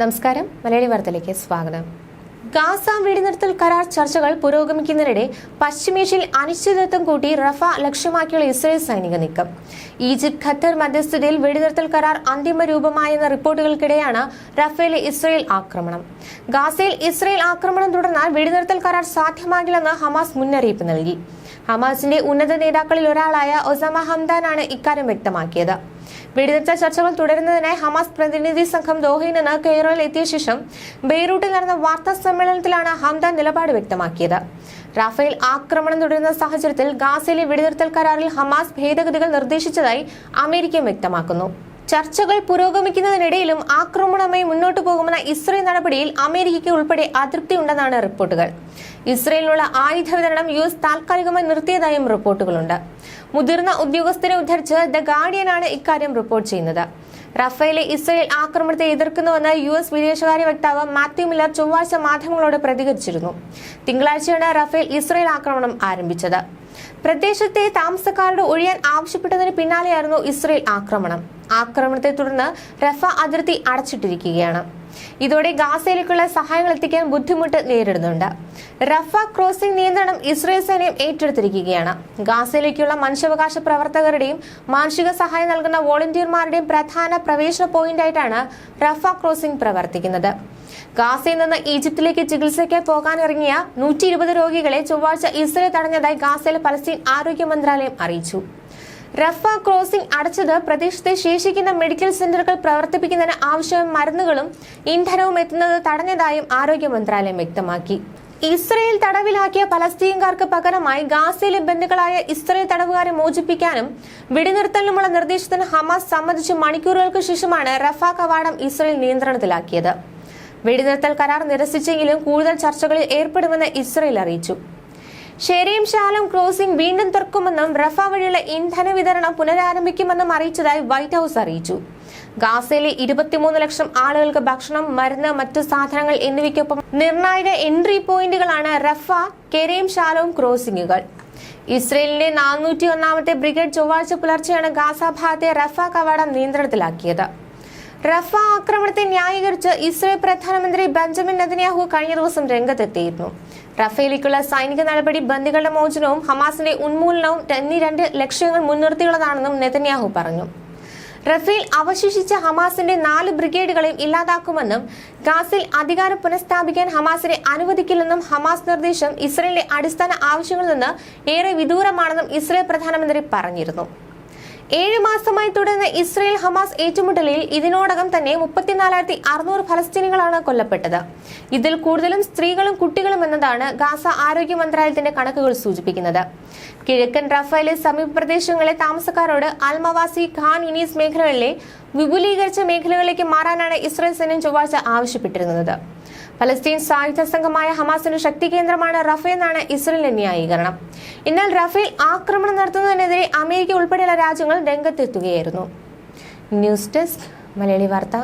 നമസ്കാരം. മലയാളി വാർത്തയിലേക്ക് സ്വാഗതം. ഗാസ വെടിനിർത്തൽ കരാർ ചർച്ചകൾ പുരോഗമിക്കുന്നതിനിടെ പശ്ചിമേഷ്യയിൽ അനിശ്ചിതത്വം കൂട്ടി റഫ ലക്ഷ്യമാക്കിയുള്ള ഇസ്രയേൽ സൈനിക നീക്കം. ഈജിപ്ത് ഖത്തർ മധ്യസ്ഥതയിൽ വെടിനിർത്തൽ കരാർ അന്തിമ രൂപമായെന്ന റിപ്പോർട്ടുകൾക്കിടെയാണ് റഫേലെ ഇസ്രയേൽ ആക്രമണം. ഗാസയിൽ ഇസ്രയേൽ ആക്രമണം തുടർന്നാൽ വെടിനിർത്തൽ കരാർ സാധ്യമാകില്ലെന്ന് ഹമാസ് മുന്നറിയിപ്പ് നൽകി. ഹമാസിന്റെ ഉന്നത നേതാക്കളിൽ ഒരാളായ ഒസാമ ഹംദാനാണ് ഇക്കാര്യം വ്യക്തമാക്കിയത്. വെടിനിർത്തൽ ചർച്ചകൾ തുടരുന്നതിനായി ഹമാസ് പ്രതിനിധി സംഘം ദോഹയിൽ നിന്ന് കെയ്റോയിൽ എത്തിയ ശേഷം ബെയ്റൂട്ടിൽ നടന്ന വാർത്താ സമ്മേളനത്തിലാണ് ഹംദാൻ നിലപാട് വ്യക്തമാക്കിയത്. റാഫേൽ ആക്രമണം തുടരുന്ന സാഹചര്യത്തിൽ ഗാസയിലെ വെടിനിർത്തൽ കരാറിൽ ഹമാസ് ഭേദഗതികൾ നിർദ്ദേശിച്ചതായി അമേരിക്ക വ്യക്തമാക്കുന്നു. ചർച്ചകൾ പുരോഗമിക്കുന്നതിനിടയിലും ആക്രമണമായി മുന്നോട്ടു പോകുമെന്ന ഇസ്രയേൽ നടപടിയിൽ അമേരിക്കയ്ക്ക് ഉൾപ്പെടെ അതൃപ്തിയുണ്ടെന്നാണ് റിപ്പോർട്ടുകൾ. ഇസ്രയേലിനുള്ള ആയുധ വിതരണം യു എസ് താൽക്കാലികമായി നിർത്തിയതായും റിപ്പോർട്ടുകളുണ്ട്. മുതിർന്ന ഉദ്യോഗസ്ഥരെ ഉദ്ധരിച്ച് ദ ഗാർഡിയനാണ് ഇക്കാര്യം റിപ്പോർട്ട് ചെയ്യുന്നത്. റഫേലെ ഇസ്രയേൽ ആക്രമണത്തെ എതിർക്കുന്നുവെന്ന് യു എസ് വിദേശകാര്യ വക്താവ് മാത്യു മില്ലർ ചൊവ്വാഴ്ച മാധ്യമങ്ങളോട് പ്രതികരിച്ചിരുന്നു. തിങ്കളാഴ്ചയാണ് റഫേൽ ഇസ്രയേൽ ആക്രമണം ആരംഭിച്ചത്. പ്രദേശത്തെ താമസക്കാരോട് ഒഴിയാൻ ആവശ്യപ്പെട്ടതിന് പിന്നാലെയായിരുന്നു ഇസ്രയേൽ ആക്രമണം. ആക്രമണത്തെ തുടർന്ന് റഫ അതിർത്തി അടച്ചിട്ടിരിക്കുകയാണ്. ഇതോടെ ഗാസയിലേക്കുള്ള സഹായങ്ങൾ എത്തിക്കാൻ ബുദ്ധിമുട്ട് നേരിടുന്നുണ്ട്. റഫ ക്രോസിംഗ് നിയന്ത്രണം ഇസ്രയേൽ സൈന്യം ഏറ്റെടുത്തിരിക്കുകയാണ്. ഗാസയിലേക്കുള്ള മനുഷ്യാവകാശ പ്രവർത്തകരുടെയും മാനുഷിക സഹായം നൽകുന്ന വോളണ്ടിയർമാരുടെയും പ്രധാന പ്രവേശന പോയിന്റായിട്ടാണ് റഫ ക്രോസിംഗ് പ്രവർത്തിക്കുന്നത്. ഗാസയിൽ നിന്ന് ഈജിപ്തിലേക്ക് ചികിത്സയ്ക്കായി പോകാനിറങ്ങിയ നൂറ്റി ഇരുപത് രോഗികളെ ചൊവ്വാഴ്ച ഇസ്രയേൽ തടഞ്ഞതായി ഗാസയിലെ പലസ്തീൻ ആരോഗ്യ മന്ത്രാലയം അറിയിച്ചു. റഫ ക്രോസിംഗ് അടച്ചത് പ്രദേശത്തെ ശേഷിക്കുന്ന മെഡിക്കൽ സെന്ററുകൾ പ്രവർത്തിപ്പിക്കുന്നതിന് ആവശ്യമായ മരുന്നുകളും ഇന്ധനവും എത്തുന്നത് തടഞ്ഞതായും ആരോഗ്യ മന്ത്രാലയം വ്യക്തമാക്കി. ഇസ്രയേൽ തടവിലാക്കിയ പലസ്തീൻകാർക്ക് പകരമായി ഗാസയിലെ ബന്ധുക്കളായ ഇസ്രയേൽ തടവുകാരെ മോചിപ്പിക്കാനും വെടിനിർത്തലിനുമുള്ള നിർദ്ദേശത്തിന് ഹമാസ് സമ്മതിച്ച് മണിക്കൂറുകൾക്ക് ശേഷമാണ് റഫ കവാടം ഇസ്രയേൽ നിയന്ത്രണത്തിലാക്കിയത്. വെടിനിർത്തൽ കരാർ നിരസിച്ചെങ്കിലും കൂടുതൽ ചർച്ചകളിൽ ഏർപ്പെടുമെന്ന് ഇസ്രയേൽ അറിയിച്ചു. ഷെരീം ഷാലം ക്രോസിംഗ് വീണ്ടും തുറക്കുമെന്നും റഫ വഴിയുള്ള ഇന്ധന വിതരണം പുനരാരംഭിക്കുമെന്നും അറിയിച്ചതായി വൈറ്റ് ഹൌസ് അറിയിച്ചു. ഗാസയിലെ ഇരുപത്തിമൂന്ന് ലക്ഷം ആളുകൾക്ക് ഭക്ഷണം മരുന്ന് മറ്റു സാധനങ്ങൾ എന്നിവയ്ക്കൊപ്പം നിർണായക എൻട്രി പോയിന്റുകളാണ് റഫ കെരയും ഷാലോം ക്രോസിംഗുകൾ. ഇസ്രയേലിന്റെ നാനൂറ്റി ഒന്നാമത്തെ ബ്രിഗേഡ് ചൊവ്വാഴ്ച പുലർച്ചെയാണ് ഗാസ ഭാഗത്തെ റഫ കവാടം നിയന്ത്രണത്തിലാക്കിയത്. റഫ ആക്രമണത്തെ ന്യായീകരിച്ച് ഇസ്രയേൽ പ്രധാനമന്ത്രി ബെഞ്ചമിൻ നെതന്യാഹു കഴിഞ്ഞ ദിവസം രംഗത്തെത്തിയിരുന്നു. റഫേലിക്കുള്ള സൈനിക നടപടി ബന്ദികളുടെ മോചനവും ഹമാസിന്റെ ഉന്മൂലനവും എന്നീ രണ്ട് ലക്ഷ്യങ്ങൾ മുൻനിർത്തിയുള്ളതാണെന്നും നെതന്യാഹു പറഞ്ഞു. റഫേൽ അവശേഷിച്ച ഹമാസിന്റെ നാല് ബ്രിഗേഡുകളെയും ഇല്ലാതാക്കുമെന്നും ഗാസിൽ അധികാരം പുനഃസ്ഥാപിക്കാൻ ഹമാസിനെ അനുവദിക്കില്ലെന്നും ഹമാസ് നിർദ്ദേശം ഇസ്രയേലിന്റെ അടിസ്ഥാന ആവശ്യങ്ങളിൽ നിന്ന് ഏറെ വിദൂരമാണെന്നും ഇസ്രയേൽ പ്രധാനമന്ത്രി പറഞ്ഞിരുന്നു. ഏഴ് മാസമായി തുടരുന്ന ഇസ്രയേൽ ഹമാസ് ഏറ്റുമുട്ടലിൽ ഇതിനോടകം തന്നെ മുപ്പത്തിനാലായിരത്തി അറുന്നൂറ് ഫലസ്തീനികളാണ് കൊല്ലപ്പെട്ടത്. ഇതിൽ കൂടുതലും സ്ത്രീകളും കുട്ടികളും എന്നതാണ് ഗാസ ആരോഗ്യ മന്ത്രാലയത്തിന്റെ കണക്കുകൾ സൂചിപ്പിക്കുന്നത്. കിഴക്കൻ റഫേലെ സമീപ പ്രദേശങ്ങളിലെ താമസക്കാരോട് അൽമവാസി ഖാൻ യുനീസ് മേഖലകളിലെ വിപുലീകരിച്ച മേഖലകളിലേക്ക് മാറാനാണ് ഇസ്രയേൽ സൈന്യം ചൊവ്വാഴ്ച ആവശ്യപ്പെട്ടിരുന്നത്. ഫലസ്തീൻ സായുധ സംഘമായ ഹമാസിന്റെ ശക്തി കേന്ദ്രമാണ് റഫേൽ എന്നാണ് ഇസ്രയേലിന്റെ ന്യായീകരണം. എന്നാൽ റഫേൽ ആക്രമണം നടത്തുന്നതിനെതിരെ അമേരിക്ക ഉൾപ്പെടെയുള്ള രാജ്യങ്ങൾ രംഗത്തെത്തുകയായിരുന്നു. ന്യൂസ് ഡെസ്ക് മലയാളി വാർത്ത.